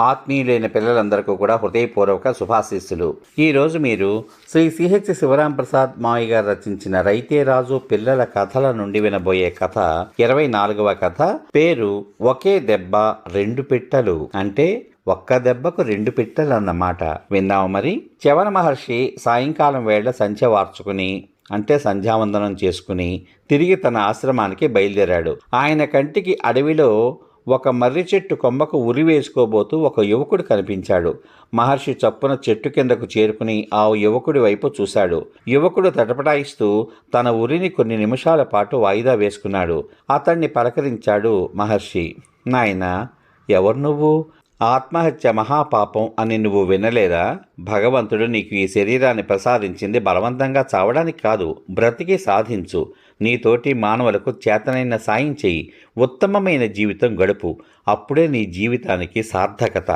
ఆత్మీయులైన పిల్లలందరికీ కూడా హృదయపూర్వక శుభాశీస్సులు. ఈరోజు మీరు శ్రీ సిహెచ్ శివరాం ప్రసాద్ మావి గారు రచించిన రైతే రాజు పిల్లల కథల నుండి వినబోయే కథ ఇరవై నాలుగవ కథ పేరు ఒకే దెబ్బ రెండు పిట్టలు. అంటే ఒక్క దెబ్బకు రెండు పిట్టలు అన్నమాట. విన్నాము మరి? చవన మహర్షి సాయంకాలం వేళ సంధ్య వార్చుకుని అంటే సంధ్యావందనం చేసుకుని తిరిగి తన ఆశ్రమానికి బయలుదేరాడు. ఆయన కంటికి అడవిలో ఒక మర్రి చెట్టు కొమ్మకు ఉరి వేసుకోబోతూ ఒక యువకుడు కనిపించాడు. మహర్షి చప్పున చెట్టు కిందకు చేరుకుని ఆ యువకుడి వైపు చూశాడు. యువకుడు తటపటాయిస్తూ తన ఉరిని కొన్ని నిమిషాల పాటు వాయిదా వేసుకున్నాడు. అతన్ని పలకరించాడు మహర్షి. నాయనా ఎవరు నువ్వు? ఆత్మహత్య మహాపాపం అని నువ్వు వినలేదా? భగవంతుడు నీకు ఈ శరీరాన్ని ప్రసాదించింది బలవంతంగా చావడానికి కాదు బ్రతికి సాధించు. నీతోటి మానవులకు చేతనైన సాయం చేయి. ఉత్తమమైన జీవితం గడుపు. అప్పుడే నీ జీవితానికి సార్థకత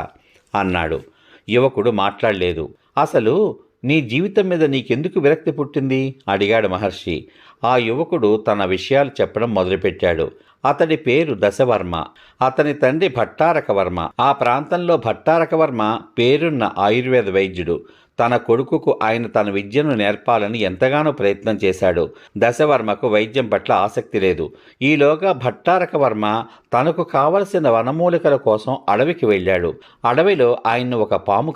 అన్నాడు. యువకుడు మాట్లాడలేదు. అసలు నీ జీవితం మీద నీకెందుకు విరక్తి పుట్టింది? అడిగాడు మహర్షి. ఆ యువకుడు తన విషయాలు చెప్పడం మొదలుపెట్టాడు. అతడి పేరు దశవర్మ. అతని తండ్రి భట్టారకవర్మ. ఆ ప్రాంతంలో భట్టారకవర్మ పేరున్న ఆయుర్వేద వైద్యుడు. తన కొడుకుకు ఆయన తన విద్యను నేర్పాలని ఎంతగానో ప్రయత్నం చేశాడు. దశవర్మకు వైద్యం పట్ల ఆసక్తి లేదు. ఈలోగా భట్టారకవర్మ తనకు కావలసిన వనమూలికల కోసం అడవికి వెళ్ళాడు. అడవిలో ఆయన్ను ఒక పాము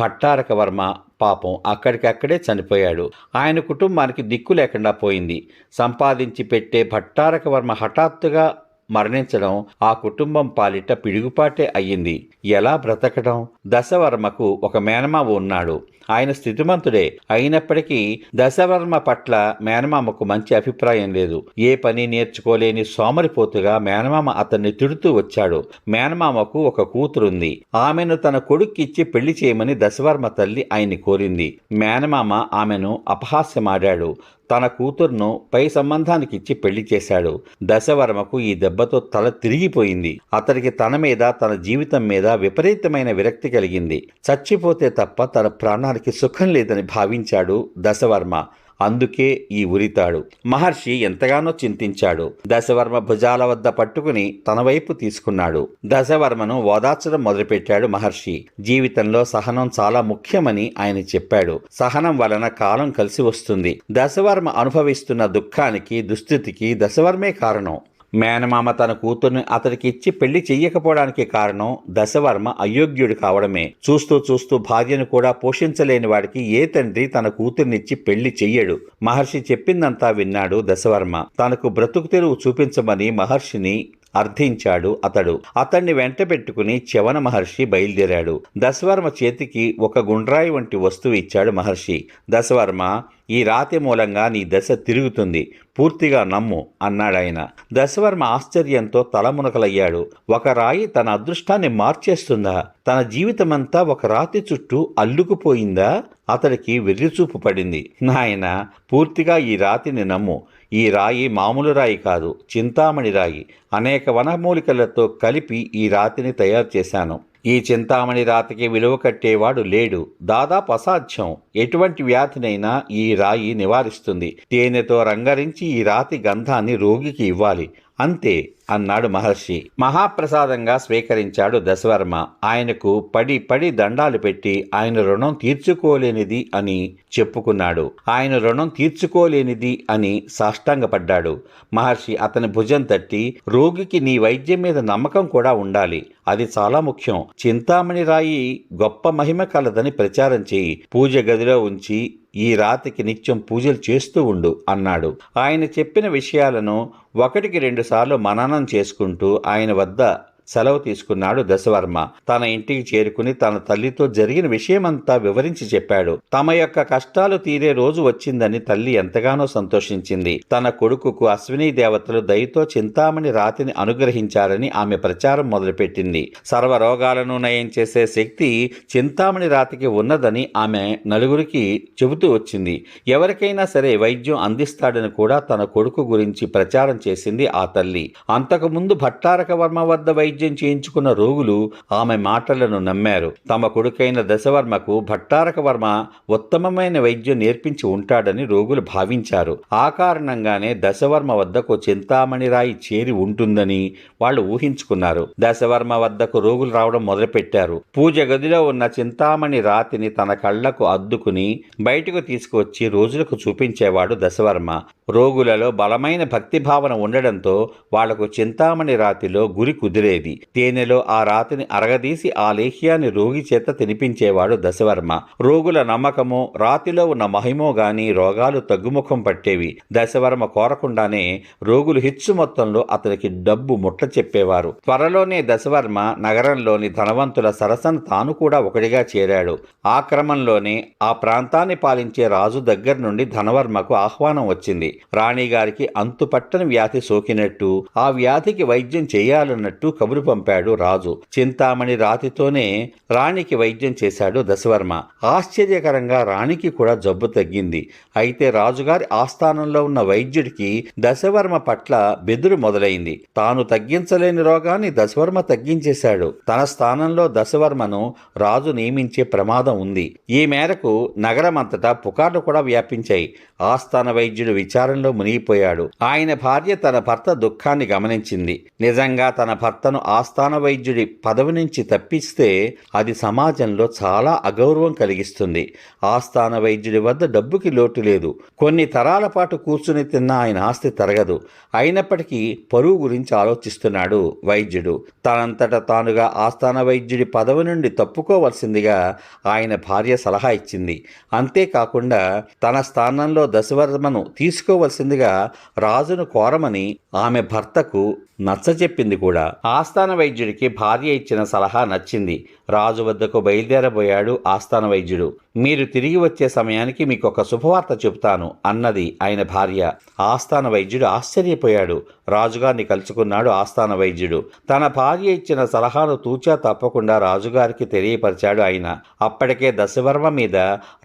పట్టారక వర్మ పాపం అక్కడికక్కడే చనిపోయాడు. ఆయన కుటుంబానికి దిక్కు లేకుండా పోయింది. సంపాదించి పెట్టే భట్టారకవర్మ హఠాత్తుగా మరణించడం ఆ కుటుంబం పాలిట పిడుగుపాటే అయ్యింది. ఎలా బ్రతకడం దశవర్మకు ఒక మేనమామ ఉన్నాడు. ఆయన స్థితిమంతుడే. అయినప్పటికీ దశవర్మ పట్ల మేనమామకు మంచి అభిప్రాయం లేదు. ఏ పని నేర్చుకోలేని సోమరిపోతుగా మేనమామ అతన్ని తిడుతూ వచ్చాడు. మేనమామకు ఒక కూతురుంది. ఆమెను తన కొడుక్కిచ్చి పెళ్ళి చేయమని దశవర్మ తల్లి ఆయన్ని కోరింది. మేనమామ ఆమెను అపహాస్యమాడాడు. తన కూతుర్ను పై సంబంధానికి ఇచ్చి పెళ్ళి చేశాడు. దశవర్మకు ఈ దెబ్బతో తల తిరిగిపోయింది. అతడికి తన మీద తన జీవితం మీద విపరీతమైన విరక్తి కలిగింది. చచ్చిపోతే తప్ప తన ప్రాణానికి సుఖం లేదని భావించాడు దశవర్మ. అందుకే ఈ ఉరితాడు. మహర్షి ఎంతగానో చింతించాడు. దశవర్మ భుజాల వద్ద పట్టుకుని తన వైపు తీసుకున్నాడు. దశవర్మను ఓదార్చడం మొదలుపెట్టాడు మహర్షి. జీవితంలో సహనం చాలా ముఖ్యమని ఆయన చెప్పాడు. సహనం వలన కాలం కలిసి వస్తుంది. దశవర్మ అనుభవిస్తున్న దుఃఖానికి దుస్థితికి దశవర్మే కారణం. మేనమామ తన కూతుర్ని అతడికి ఇచ్చి పెళ్ళి చెయ్యకపోవడానికి కారణం దశవర్మ అయోగ్యుడు కావడమే. చూస్తూ చూస్తూ భార్యను కూడా పోషించలేని వాడికి ఏ తండ్రి తన కూతుర్నిచ్చి పెళ్ళి చెయ్యడు. మహర్షి చెప్పిందంతా విన్నాడు దశవర్మ. తనకు బ్రతుకు తెరువు చూపించమని మహర్షిని అర్థించాడు అతడు. అతన్ని వెంట పెట్టుకుని చవన మహర్షి బయలుదేరాడు. దశవర్మ చేతికి ఒక గుండ్రాయి వంటి వస్తువు ఇచ్చాడు మహర్షి. దశవర్మ ఈ రాతి మూలంగా నీ దశ తిరుగుతుంది. పూర్తిగా నమ్ము అన్నాడాయన. దశవర్మ ఆశ్చర్యంతో తలమునకలయ్యాడు ఒక రాయి తన అదృష్టాన్ని మార్చేస్తుందా? తన జీవితమంతా ఒక రాతి చుట్టూ అల్లుకుపోయిందా? అతడికి వెర్రిచూపు పడింది. నాయన పూర్తిగా ఈ రాతిని నమ్ము. ఈ రాయి మామూలు రాయి కాదు చింతామణి రాయి. అనేక వనమూలికలతో కలిపి ఈ రాతిని తయారు చేశాను. ఈ చింతామణి రాతికి విలువ కట్టేవాడు లేడు. దాదాపు అసాధ్యం. ఎటువంటి వ్యాధినైనా ఈ రాయి నివారిస్తుంది. తేనెతో రంగరించి ఈ రాతి గంధాన్ని రోగికి ఇవ్వాలి. అంతే అన్నాడు మహర్షి. మహాప్రసాదంగా స్వీకరించాడు దశవర్మ. ఆయనకు పడి పడి దండాలు పెట్టి ఆయన రుణం తీర్చుకోలేనిది అని చెప్పుకున్నాడు. ఆయన రుణం తీర్చుకోలేనిది అని సాష్టాంగపడ్డాడు. మహర్షి అతని భుజం తట్టి రోగికి నీ వైద్యం మీద నమ్మకం కూడా ఉండాలి. అది చాలా ముఖ్యం. చింతామణి రాయి గొప్ప మహిమ కలదని ప్రచారం చేయి. పూజ గదిలో ఉంచి ఈ రాతికి నిత్యం పూజలు చేస్తూ ఉండు అన్నాడు. ఆయన చెప్పిన విషయాలను ఒకటికి రెండుసార్లు మననం చేసుకుంటూ ఆయన వద్ద సెలవు తీసుకున్నాడు దశవర్మ. తన ఇంటికి చేరుకుని తన తల్లితో జరిగిన విషయమంతా వివరించి చెప్పాడు. తమ యొక్క కష్టాలు తీరే రోజు వచ్చిందని తల్లి ఎంతగానో సంతోషించింది. తన కొడుకుకు అశ్విని దేవతలు దయతో చింతామణి రాతిని అనుగ్రహించారని ఆమె ప్రచారం మొదలుపెట్టింది. సర్వరోగాలను నయం చేసే శక్తి చింతామణి రాతికి ఉన్నదని ఆమె నలుగురికి చెబుతూ వచ్చింది. ఎవరికైనా సరే వైద్యం అందిస్తాడని కూడా తన కొడుకు గురించి ప్రచారం చేసింది ఆ తల్లి. అంతకుముందు భట్టారక వర్మ వద్ద వైద్యం వైద్యం చేయించుకున్న రోగులు ఆమె మాటలను నమ్మారు. తమ కొడుకైన దశవర్మకు భట్టారక వర్మ ఉత్తమమైన వైద్యం నేర్పించి ఉంటాడని రోగులు భావించారు. ఆ కారణంగానే దశవర్మ వద్దకు చింతామణి రాయి చేరి ఉంటుందని వాళ్ళు ఊహించుకున్నారు. దశవర్మ వద్దకు రోగులు రావడం మొదలుపెట్టారు. పూజ గదిలో ఉన్న చింతామణి రాతిని తన కళ్ళకు అద్దుకుని బయటకు తీసుకువచ్చి రోజులకు చూపించేవాడు దశవర్మ. రోగులలో బలమైన భక్తి భావన ఉండడంతో వాళ్ళకు చింతామణి రాతిలో గురి కుదిరేది. తేనెలో ఆ రాతిని అరగదీసి ఆ లేహ్యాన్ని రోగి చేత తినిపించేవాడు దశవర్మ. రోగుల నమ్మకమో రాతిలో ఉన్న మహిమో గాని రోగాలు తగ్గుముఖం పట్టేవి. దశవర్మ కోరకుండానే రోగులు హెచ్చు మొత్తంలో అతనికి డబ్బు ముట్ట చెప్పేవారు. త్వరలోనే దశవర్మ నగరంలోని ధనవంతుల సరసన తాను కూడా ఒకటిగా చేరాడు. ఆ క్రమంలోనే ఆ ప్రాంతాన్ని పాలించే రాజు దగ్గర నుండి ధనవర్మకు ఆహ్వానం వచ్చింది. రాణిగారికి అంతుపట్టని వ్యాధి సోకినట్టు ఆ వ్యాధికి వైద్యం చేయాలన్నట్టు కబురు పంపాడు రాజు. చింతామణి రాతితోనే రాణికి వైద్యం చేశాడు దశవర్మ. ఆశ్చర్యకరంగా రాణికి కూడా జబ్బు తగ్గింది. అయితే రాజుగారి ఆస్థానంలో ఉన్న వైద్యుడికి దశవర్మ పట్ల బెదురు మొదలైంది. తాను తగ్గించలేని రోగాన్ని దశవర్మ తగ్గించేశాడు. తన స్థానంలో దశవర్మను రాజు నియమించే ప్రమాదం ఉంది. ఈ మేరకు నగరమంతటా పుకార్లు కూడా వ్యాపించాయి. ఆస్థాన వైద్యుడు విచారంలో మునిగిపోయాడు. ఆయన భార్య తన భర్త దుఃఖాన్ని గమనించింది. నిజంగా తన భర్తను ఆస్థాన వైద్యుడి పదవి నుంచి తప్పిస్తే అది సమాజంలో చాలా అగౌరవం కలిగిస్తుంది. ఆస్థాన వైద్యుడి వద్ద డబ్బుకి లోటు లేదు. కొన్ని తరాల పాటు కూర్చుని తిన్న ఆయన ఆస్తి తరగదు. అయినప్పటికీ పరువు గురించి ఆలోచిస్తున్నాడు వైద్యుడు. తనంతట తానుగా ఆస్థాన వైద్యుడి పదవి నుండి తప్పుకోవలసిందిగా ఆయన భార్య సలహా ఇచ్చింది. అంతేకాకుండా తన స్థానంలో దశవర్మను తీసుకోవలసిందిగా రాజును కోరమని ఆమె భర్తకు నచ్చచెప్పింది కూడా. ఆస్థాన వైద్యుడికి భార్య ఇచ్చిన సలహా నచ్చింది. రాజు వద్దకు బయలుదేరబోయాడు ఆస్థాన వైద్యుడు. మీరు తిరిగి వచ్చే సమయానికి మీకు ఒక శుభవార్త చెబుతాను అన్నది ఆయన భార్య. ఆస్థాన వైద్యుడు ఆశ్చర్యపోయాడు. రాజుగారిని కలుసుకున్నాడు ఆస్థాన వైద్యుడు. తన భార్య ఇచ్చిన సలహాను తూచా తప్పకుండా రాజుగారికి తెలియపరిచాడు ఆయన. అప్పటికే దశవర్మ మీద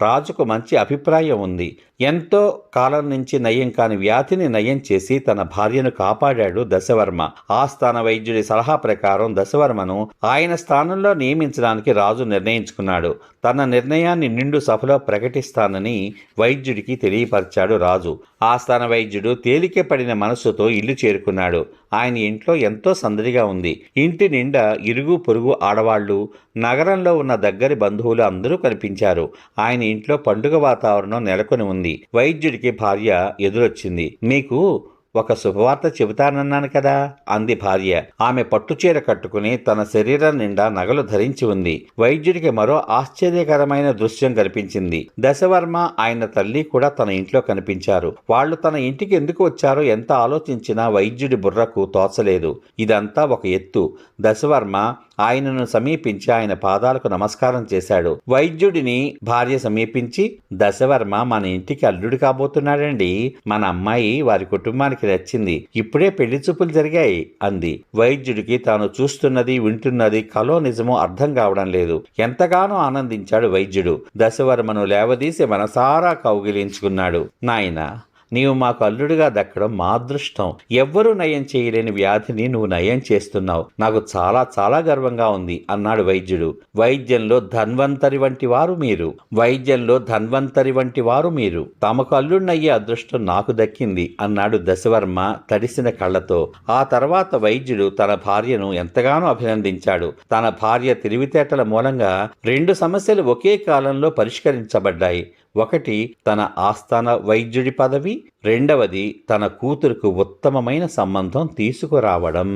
రాజుకు మంచి అభిప్రాయం ఉంది. ఎంతో కాలం నుంచి నయం కాని వ్యాధిని నయం చేసి తన భార్యను కాపాడాడు దశవర్మ. ఆస్థాన వైద్యుడి సలహా ప్రకారం దశవర్మను ఆయన స్థానంలో నియమించడానికి రాజు నిర్ణయించుకున్నాడు. తన నిర్ణయాన్ని నిండు సభలో ప్రకటిస్తానని వైద్యుడికి తెలియపరిచాడు రాజు. ఆస్థాన వైద్యుడు తేలిక పడిన మనస్సుతో ఇల్లు చేరుకున్నాడు. ఆయన ఇంట్లో ఎంతో సందడిగా ఉంది. ఇంటి నిండా ఇరుగు పొరుగు ఆడవాళ్ళు నగరంలో ఉన్న దగ్గరి బంధువులు అందరూ కనిపించారు. ఆయన ఇంట్లో పండుగ వాతావరణం నెలకొని ఉంది. వైద్యుడికి భార్య ఎదురొచ్చింది. మీకు ఒక శుభవార్త చెబుతానన్నాను కదా అంది భార్య. ఆమె పట్టుచీర కట్టుకుని తన శరీరం నిండా నగలు ధరించి ఉంది. వైద్యుడికి మరో ఆశ్చర్యకరమైన దృశ్యం కనిపించింది. దశవర్మ ఆయన తల్లి కూడా తన ఇంట్లో కనిపించారు. వాళ్ళు తన ఇంటికి ఎందుకు వచ్చారో ఎంత ఆలోచించినా వైద్యుడి బుర్రకు తోచలేదు. ఇదంతా ఒక ఎత్తు. దశవర్మ ఆయనను సమీపించి ఆయన పాదాలకు నమస్కారం చేశాడు. వైద్యుడిని భార్య సమీపించి దశవర్మ మన ఇంటికి అల్లుడు కాబోతున్నాడండి. మన అమ్మాయి వారి కుటుంబానికి నచ్చింది. ఇప్పుడే పెళ్ళి చూపులు జరిగాయి అంది. వైద్యుడికి తాను చూస్తున్నది వింటున్నది కలో నిజమో అర్థం కావడం లేదు. ఎంతగానో ఆనందించాడు వైద్యుడు. దశవర్మను లేవదీసి మనసారా కౌగిలించుకున్నాడు. నాయనా నీవు మాకు అల్లుడిగా దక్కడం మా అదృష్టం. ఎవ్వరూ నయం చేయలేని వ్యాధిని నువ్వు నయం చేస్తున్నావు. నాకు చాలా చాలా గర్వంగా ఉంది అన్నాడు వైద్యుడు. వైద్యంలో ధన్వంతరి వంటి వారు మీరు. వైద్యంలో ధన్వంతరి వంటి వారు మీరు. తమకు అల్లుడినయ్యే అదృష్టం నాకు దక్కింది అన్నాడు దశవర్మ తడిసిన కళ్ళతో. ఆ తర్వాత వైద్యుడు తన భార్యను ఎంతగానో అభినందించాడు. తన భార్య తెలివితేటల మూలంగా రెండు సమస్యలు ఒకే కాలంలో పరిష్కరించబడ్డాయి. ఒకటి తన ఆస్థాన వైద్యుడి పదవి రెండవది తన కూతురుకు ఉత్తమమైన సంబంధం తీసుకురావడం.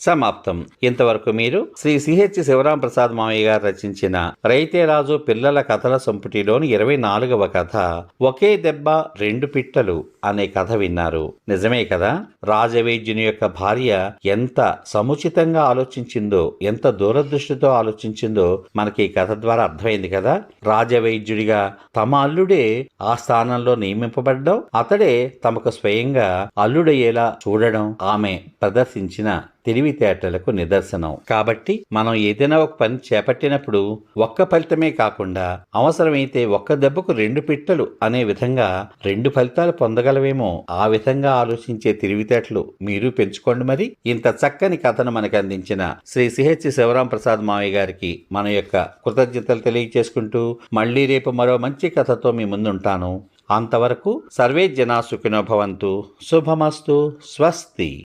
సమాప్తం. ఇంతవరకు మీరు శ్రీ సిహెచ్ శివరాం ప్రసాద్ మామయ్య గారు రచించిన రైతే రాజు పిల్లల కథల సంపుటిలోని ఇరవై నాలుగవ కథ ఒకే దెబ్బ రెండు పిట్టలు అనే కథ విన్నారు. నిజమే కదా? రాజవైద్యుని యొక్క భార్య ఎంత సముచితంగా ఆలోచించిందో ఎంత దూరదృష్టితో ఆలోచించిందో మనకి ఈ కథ ద్వారా అర్థమైంది కదా? రాజవైద్యుడిగా తమ అల్లుడే ఆ స్థానంలో నియమింపబడ్డం అతడే తమకు స్వయంగా అల్లుడయ్యేలా చూడడం ఆమె ప్రదర్శించిన తెలివితేటలకు నిదర్శనం. కాబట్టి మనం ఏదైనా ఒక పని చేపట్టినప్పుడు ఒక్క ఫలితమే కాకుండా అవసరమైతే ఒక్క దెబ్బకు రెండు పిట్టలు అనే విధంగా రెండు ఫలితాలు పొందగలవేమో ఆ విధంగా ఆలోచించే తెలివితేటలు మీరు పెంచుకోండి మరి. ఇంత చక్కని కథను మనకు అందించిన శ్రీ సిహెచ్ శివరాం ప్రసాద్ మావయ్య గారికి మన యొక్క కృతజ్ఞతలు తెలియజేసుకుంటూ మళ్ళీ రేపు మరో మంచి కథతో మీ ముందుంటాను. అంతవరకు సర్వే జనా సుఖినో భవంతు. శుభమస్తు. స్వస్తి.